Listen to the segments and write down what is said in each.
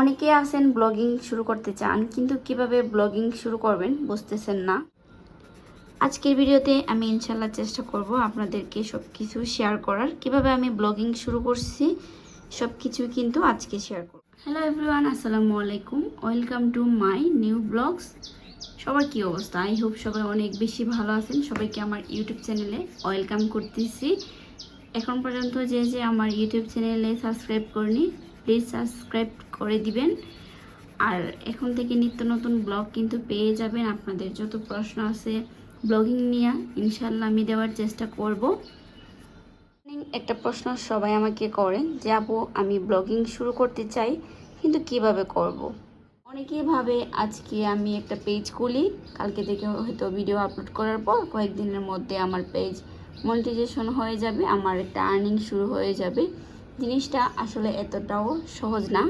অনেকে আছেন ব্লগিং শুরু করতে চান, কিন্তু কীভাবে ব্লগিং শুরু করবেন বুঝতেছেন না। আজকের ভিডিওতে আমি ইনশাল্লাহ চেষ্টা করব আপনাদেরকে সব কিছু শেয়ার করার। কীভাবে আমি ব্লগিং শুরু করছি সব কিছু কিন্তু আজকে শেয়ার করব। হ্যালো এভরিওয়ান, আসসালামু আলাইকুম। Welcome to my new blogs. সবার কি অবস্থা? আই হোপ সবাই অনেক বেশি ভালো আছেন। সবাইকে আমার ইউটিউব চ্যানেলে ওয়েলকাম করতেছি। এখন পর্যন্ত যে যে আমার ইউটিউব চ্যানেলে সাবস্ক্রাইব করেনি প্লিজ সাবস্ক্রাইব করে দিবেন। আর এখন থেকে নিত্য নতুন ব্লগ কিন্তু পেয়ে যাবেন আপনাদের। যত প্রশ্ন আছে ব্লগিং নিয়ে ইনশাল্লাহ আমি দেওয়ার চেষ্টা করব। একটা প্রশ্ন সবাই আমাকে করে যে, আপু, আমি ব্লগিং শুরু করতে চাই, কিন্তু কীভাবে করব। অনেকেই ভাবে, আজকে আমি একটা পেজ খুলি, কালকে থেকে হয়তো ভিডিও আপলোড করার পর কয়েকদিনের মধ্যে আমার পেজ মনিটাইজেশন হয়ে যাবে, আমার একটা আর্নিং শুরু হয়ে যাবে। জিনিসটা আসলে এতটাও সহজ না।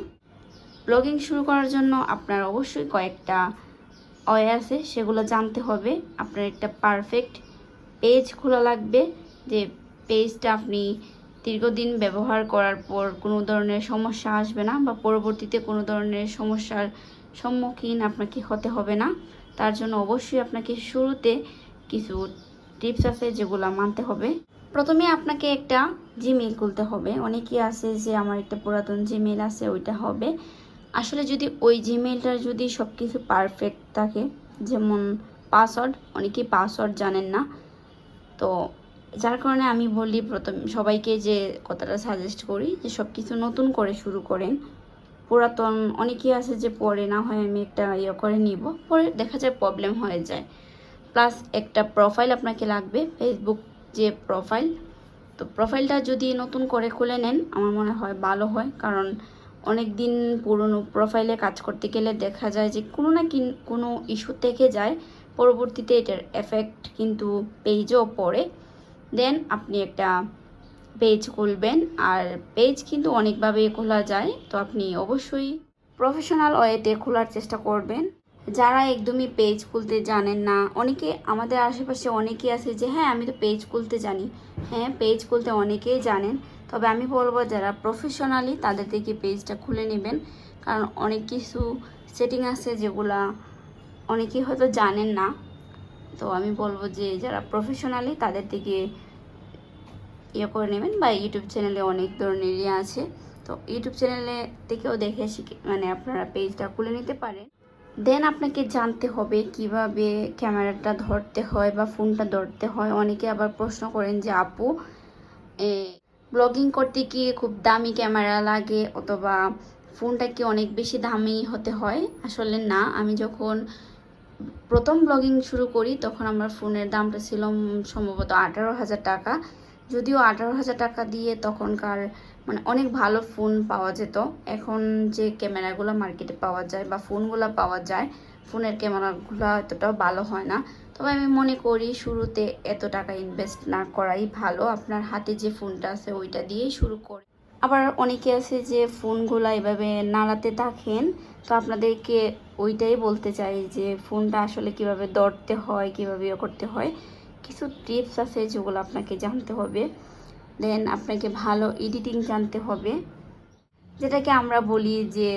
ব্লগিং শুরু করার জন্য আপনার অবশ্যই কয়েকটা অয় আছে, সেগুলো জানতে হবে। আপনার একটা পারফেক্ট পেজ খোলা লাগবে, যে পেজটা আপনি দীর্ঘদিন ব্যবহার করার পর কোনো ধরনের সমস্যা আসবে না বা পরবর্তীতে কোনো ধরনের সমস্যার সম্মুখীন আপনাকে হতে হবে না। তার জন্য অবশ্যই আপনাকে শুরুতে কিছু টিপস আছে যেগুলো মানতে হবে। প্রথমে আপনাকে একটা জিমেল খুলতে হবে। অনেকেই আছে যে আমার একটা পুরাতন জিমেল আছে, ওইটা হবে। আসলে যদি ওই জিমেলটার যদি সব কিছু পারফেক্ট থাকে, যেমন পাসওয়ার্ড অনেকেই পাসওয়ার্ড জানেন না। তো যার কারণে আমি বলি প্রথম সবাইকে যে কথাটা সাজেস্ট করি, যে সব কিছু নতুন করে শুরু করেন। পুরাতন অনেকেই আছে যে পরে না হয় আমি একটা ইয়ে করে নিব, পরে দেখা যায় প্রবলেম হয়ে যায়। প্লাস একটা প্রোফাইল আপনাকে লাগবে ফেসবুক যে প্রোফাইল তো প্রোফাইলটা যদি নতুন করে খুলে নেন, আমার মনে হয় ভালো হয়। কারণ অনেক দিন পুরনো প্রোফাইলে কাজ করতে গেলে দেখা যায় যে কোনো না কোনো ইস্যু থেকে যায়, পরবর্তীতে এটার এফেক্ট কিন্তু পেজও পড়ে। দেন আপনি একটা পেজ খুলবেন, আর পেজ কিন্তু অনেকভাবে খোলা যায়, তো আপনি অবশ্যই প্রফেশনাল ওয়েতে খোলার চেষ্টা করবেন। যারা একদমই পেজ খুলতে জানেন না, অনেকে আমাদের আশেপাশে অনেকেই আছে যে হ্যাঁ আমি তো পেজ খুলতে জানি। হ্যাঁ পেজ খুলতে অনেকেই জানেন। তবে আমি বলব, যারা প্রফেশনালি তাদের থেকে পেজটা খুলে নেবেন। কারণ অনেক কিছু সেটিং আছে যেগুলা অনেকেই হয়তো জানেন না। তো আমি বলব যে, যারা প্রফেশনালি তাদের থেকে ইয়ে করে নেবেন বা ইউটিউব চ্যানেলে অনেক ধরনের ইয়ে আছে। তো ইউটিউব চ্যানেলে থেকেও দেখে শিখে মানে আপনারা পেজটা খুলে নিতে পারেন। দেন আপনাকে জানতে হবে কীভাবে ক্যামেরাটা ধরতে হয় বা ফোনটা ধরতে হয়। অনেকে আবার প্রশ্ন করেন যে, আপু ব্লগিং করতে কি খুব দামি ক্যামেরা লাগে? অথবা ফোনটা কি অনেক বেশি দামি হতে হয়? আসলে না। আমি যখন প্রথম ব্লগিং শুরু করি, তখন আমার ফোনের দামটা ছিল সম্ভবত আঠারো হাজার টাকা। যদিও আঠারো হাজার টাকা দিয়ে তখনকার মানে অনেক ভালো ফোন পাওয়া যেত। এখন যে ক্যামেরাগুলো মার্কেটে পাওয়া যায় বা ফোনগুলো পাওয়া যায় ফোনের ক্যামেরাগুলো এতটাও ভালো হয় না। তবে আমি মনে করি শুরুতে এত টাকা ইনভেস্ট না করাই ভালো। আপনার হাতে যে ফোনটা আছে ওইটা দিয়েই শুরু করে। আবার অনেকে আছে যে ফোনগুলো এভাবে নাড়াতে থাকেন, তো আপনাদেরকে ওইটাই বলতে চাই যে ফোনটা আসলে কীভাবে ধরতে হয়, কীভাবে ইয়ে করতে হয়। কিছু টিপস আছে যেগুলো আপনাকে জানতে হবে। দেন আপনাকে ভালো এডিটিং জানতে হবে। যেটাকে আমরা বলি যে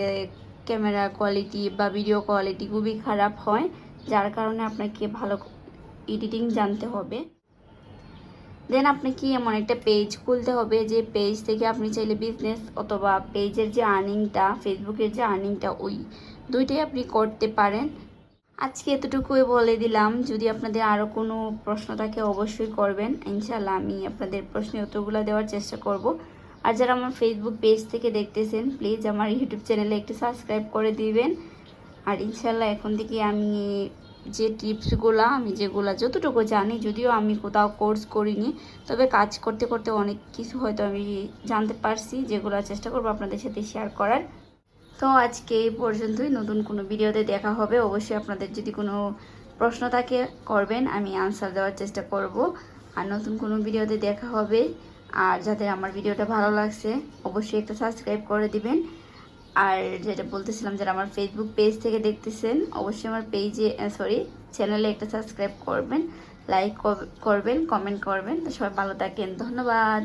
ক্যামেরা কোয়ালিটি বা ভিডিও কোয়ালিটি খুবই খারাপ হয়, যার কারণে আপনাকে ভালো এডিটিং জানতে হবে। দেন আপনাকে এমন একটা পেজ খুলতে হবে যে পেজ থেকে আপনি চাইলে বিজনেস অথবা পেজের যে আর্নিংটা ফেসবুকের যে আর্নিংটা ওই দুইটাই আপনি করতে পারেন। আজকে এতটুকুই বলে দিলাম। যদি আপনাদের আরও কোনো প্রশ্ন থাকে অবশ্যই করবেন। ইনশাল্লাহ আমি আপনাদের প্রশ্নের উত্তরগুলো দেওয়ার চেষ্টা করব। আর যারা আমার ফেসবুক পেজ থেকে দেখতেছেন প্লিজ আমার ইউটিউব চ্যানেলে একটু সাবস্ক্রাইব করে দিবেন। আর ইনশাল্লাহ এখন থেকে আমি যে টিপসগুলো আমি যেগুলো যতটুকু জানি, যদিও আমি কোথাও কোর্স করিনি, তবে কাজ করতে করতে অনেক কিছু হয়তো আমি জানতে পারছি, যেগুলো চেষ্টা করব আপনাদের সাথে শেয়ার করার। তো আজকে এই পর্যন্তই। নতুন কোনো ভিডিওতে দেখা হবে। অবশ্যই আপনাদের যদি কোনো প্রশ্ন থাকে, করবেন। আমি আনসার দেওয়ার চেষ্টা করব। আর নতুন কোনো ভিডিওতে দেখা হবে। আর যাদের আমার ভিডিওটা ভালো লাগছে, অবশ্যই একটা সাবস্ক্রাইব করে দিবেন। আর যেটা বলতেছিলাম, যারা আমার ফেসবুক পেজ থেকে দেখতেছেন, অবশ্যই আমার পেজে সরি চ্যানেলে একটা সাবস্ক্রাইব করবেন। লাইক করবেন কমেন্ট করবেন। তো সবাই ভালো থাকেন। ধন্যবাদ।